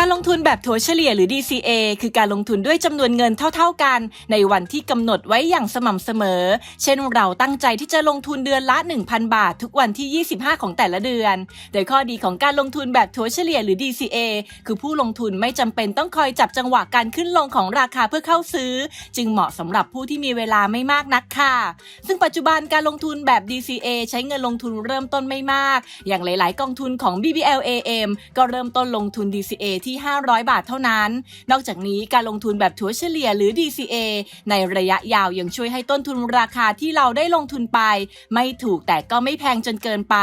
การลงทุนแบบถัวเฉลี่ยหรือ DCA คือการลงทุนด้วยจำนวนเงินเท่า ๆกัน ในวันที่กำหนดไว้อย่างสม่ำเสมอ เช่นเราตั้งใจที่จะลงทุนเดือนละ 1,000 บาท ทุกวันที่ 25 ของแต่ละเดือน โดยข้อดีของการลงทุนแบบถัวเฉลี่ยหรือ DCA คือผู้ลงทุนไม่จำเป็นต้องคอยจับจังหวะการขึ้นลงของราคาเพื่อเข้าซื้อ จึงเหมาะสำหรับผู้ที่มีเวลาไม่มากนักค่ะ ซึ่งปัจจุบันการลงทุนแบบ DCA ใช้เงินลงทุนเริ่มต้นไม่มาก อย่างหลาย ๆ กองทุนของ BBLAM ก็เริ่มต้นลงทุน DCA ที่ที่ 500 บาทเท่านั้น นอกจากนี้การลงทุนแบบถัวเฉลี่ยหรือ DCA ในระยะยาวยังช่วยให้ต้นทุนราคาที่เราได้ลงทุนไป ไม่ถูกแต่ก็ไม่แพงจนเกินไป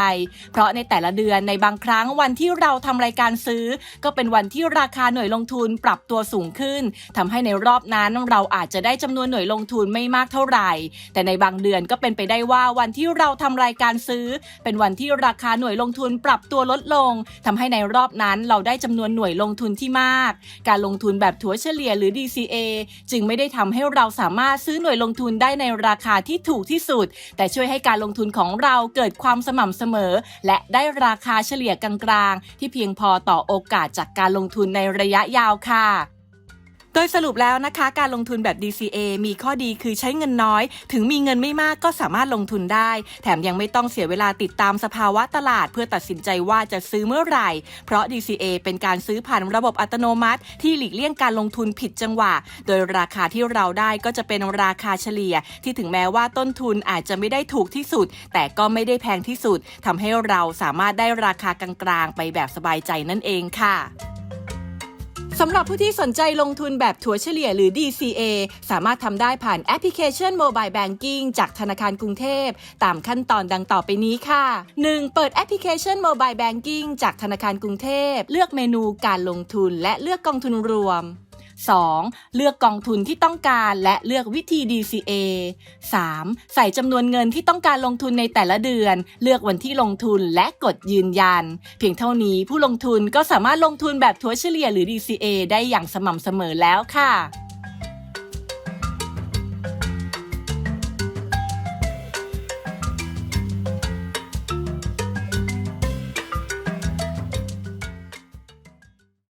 เพราะในแต่ละเดือนในบางครั้งวันที่เราทำรายการซื้อ ก็เป็นวันที่ราคาหน่วยลงทุนปรับตัวสูงขึ้นทำให้ในรอบนั้นเราอาจจะได้จำนวนหน่วยลงทุนไม่มากเท่าไหร่ แต่ในบางเดือนก็เป็นไปได้ว่าวันที่เราทำรายการซื้อ เป็นวันที่ราคาหน่วยลงทุนปรับตัวลดลงทำให้ในรอบนั้นเราได้จำนวนหน่วยลงทุนที่มาก การลงทุนแบบถัวเฉลี่ยหรือ DCA จึงไม่ได้ทำให้เราสามารถซื้อหน่วยลงทุนได้ในราคาที่ถูกที่สุด แต่ช่วยให้การลงทุนของเราเกิดความสม่ำเสมอ และได้ราคาเฉลี่ยกลางๆ ที่เพียงพอต่อโอกาสจากการลงทุนในระยะยาวค่ะ ดยสรุปแล้วนะคะการลงทุนแบบ DCA มีข้อดีคือใช้เงินน้อย ถึงมีเงินไม่มากก็สามารถลงทุนได้ แถมยังไม่ต้องเสียเวลาติดตามสภาวะตลาด เพื่อตัดสินใจว่าจะซื้อเมื่อไหร่ เพราะ DCA เป็นการซื้อผ่านระบบอัตโนมัติ ที่หลีกเลี่ยงการลงทุนผิดจังหวะ โดยราคาที่เราได้ก็จะเป็นราคาเฉลี่ย ที่ถึงแม้ว่าต้นทุนอาจจะไม่ได้ถูกที่สุด แต่ก็ไม่ได้แพงที่สุดทำให้เราสามารถได้ราคากลางๆไปแบบสบายใจนั่นเองค่ะ สำหรับผู้ที่สนใจลงทุนแบบถัวเฉลี่ยหรือ DCA สามารถทำได้ผ่านแอปพลิเคชัน Mobile Banking จากธนาคารกรุงเทพ ตามขั้นตอนดังต่อไปนี้ค่ะ 1. เปิดแอปพลิเคชัน Mobile Banking จากธนาคารกรุงเทพ เลือกเมนูการลงทุนและเลือกกองทุนรวม 2. เลือกกองทุนที่ต้องการและเลือกวิธี DCA 3. ใส่จำนวนเงินที่ต้องการลงทุนในแต่ละเดือน เลือกวันที่ลงทุนและกดยืนยัน เพียงเท่านี้ผู้ลงทุนก็สามารถลงทุนแบบถัวเฉลี่ยหรือ DCA ได้อย่างสม่ำเสมอแล้วค่ะ